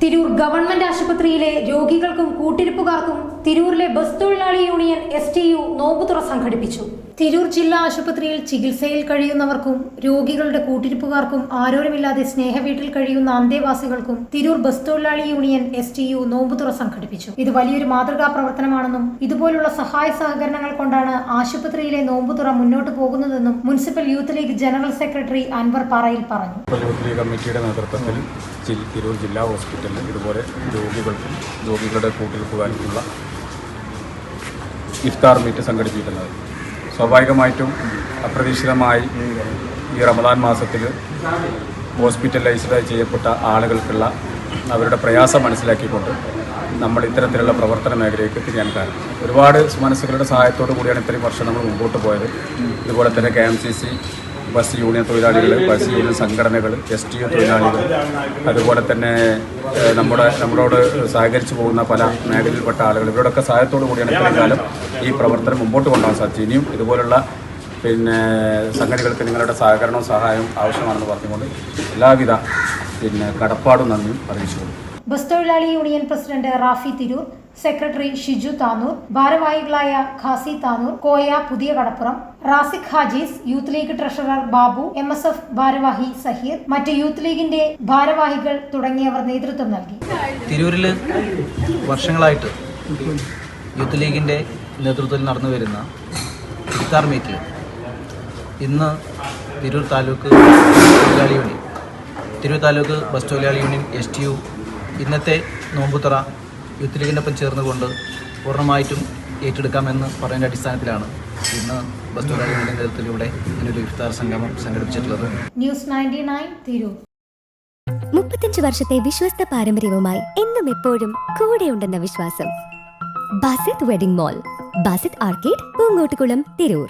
Tirur government ആശുപത്രിയിലെ രോഗികൾക്കും കൂട്ടിരിപ്പുകാർക്കും തിരൂരിലെ ബസ് തൊഴിലാളി യൂണിയൻ എസ് ടി യു നോമ്പുതുറ സംഘടിപ്പിച്ചു. തിരൂർ ജില്ലാ ആശുപത്രിയിൽ ചികിത്സയിൽ കഴിയുന്നവർക്കും രോഗികളുടെ കൂട്ടിരിപ്പുകാർക്കും ആരോരുമില്ലാതെ സ്നേഹവീട്ടിൽ കഴിയുന്ന അന്തേവാസികൾക്കും തിരൂർ ബസ് തൊഴിലാളി യൂണിയൻ എസ് ടി യു നോമ്പുതുറ സംഘടിപ്പിച്ചു. ഇത് വലിയൊരു മാതൃകാ പ്രവർത്തനമാണെന്നും ഇതുപോലുള്ള സഹായ സഹകരണങ്ങൾ കൊണ്ടാണ് ആശുപത്രിയിലെ നോമ്പുതുറ മുന്നോട്ട് പോകുന്നതെന്നും municipal youth league general secretary Anwar Parayil പറഞ്ഞു. കമ്മിറ്റിയുടെ നേതൃത്വത്തിൽ തിരൂർ ജില്ലാ ഹോസ്പിറ്റലിൽ ഇതുപോലെ രോഗികൾക്കും രോഗികളുടെ കൂട്ടിരിപ്പുകാർക്കുള്ള ഇഫ്താർ മീറ്റ് സംഘടിപ്പിക്കുന്നത്. സ്വാഭാവികമായിട്ടും അപ്രതീക്ഷിതമായി ഈ റമദാൻ മാസത്തിൽ ഹോസ്പിറ്റലൈസ്ഡ് ചെയ്യപ്പെട്ട ആളുകൾക്കുള്ള അവരുടെ പ്രയാസം മനസ്സിലാക്കിക്കൊണ്ട് നമ്മൾ ഇത്തരത്തിലുള്ള പ്രവർത്തന മേഖലയ്ക്ക് തിരിയാൻ കാരണം. ഒരുപാട് മനസ്സുകളുടെ സഹായത്തോടു കൂടിയാണ് ഇത്രയും വർഷം നമ്മൾ മുമ്പോട്ട് പോയത്. ഇതുപോലെ തന്നെ K M C C bus union തൊഴിലാളികൾ ബസ് യൂണിയൻ സംഘടനകൾ എസ് ടി യു തൊഴിലാളികൾ അതുപോലെ തന്നെ നമ്മുടെ നമ്മളോട് സഹകരിച്ചു പോകുന്ന പല മേഖലയിൽപ്പെട്ട ആളുകൾ ഇവരോടൊക്കെ സഹായത്തോടു കൂടിയാണ് ഇത്രയും കാലം ഈ പ്രവർത്തനം മുമ്പോട്ട് കൊണ്ടുപോകാൻ സാധിച്ചത് ഇനിയും ഇതുപോലുള്ള പിന്നെ സംഘടനകൾക്ക് നിങ്ങളുടെ സഹകരണവും സഹായവും ആവശ്യമാണെന്ന് പറഞ്ഞുകൊണ്ട് എല്ലാവിധ പിന്നെ കടപ്പാടും നന്ദിയും അറിയിച്ചു ബസ് തൊഴിലാളി union president Rafi Tirur secretary Shiju Tanur ഭാരവാഹികളായ Qasi Tanur Koya Puthiya Kadappuram Raziq Hajees youth league treasurer Babu M S F ഭാരവാഹി സഹീർ മറ്റ് യൂത്ത് ലീഗിന്റെ ഭാരവാഹികൾ തുടങ്ങിയവർ നേതൃത്വം നൽകി. തിരൂരിൽ വർഷങ്ങളായിട്ട് യൂത്ത് ലീഗിന്റെ നേതൃത്വത്തിൽ നടന്നു വരുന്ന മീറ്റിൽ ഇന്ന് തിരൂർ താലൂക്ക് തൊഴിലാളി യൂണിയൻ തിരൂർ താലൂക്ക് ബസ് തൊഴിലാളി യൂണിയൻ എസ് ടി യു ഇന്നത്തെ നോമ്പുത്തറ യൂത്ത് ലീഗിനൊപ്പം ചേർന്നുകൊണ്ട് പൂർണമായിട്ടും ഏറ്റെടുക്കാമെന്ന് പറയുന്ന അടിസ്ഥാനത്തിലാണ് ഇന്ന് ബസ് തൊഴിലാളികളുടെ നേതൃത്വത്തിലൂടെ ഇങ്ങനൊരു ഇഫ്താർ സംഗമം സംഘടിപ്പിച്ചിട്ടുള്ളത്. News ninety nine Tirur. മുപ്പത്തഞ്ച് വർഷത്തെ വിശ്വസ്ത പാരമ്പര്യവുമായി എന്നും എപ്പോഴും കൂടെ ഉണ്ടെന്ന വിശ്വാസം. Basith wedding mall Basith arcade Poonkottukulam Tirur.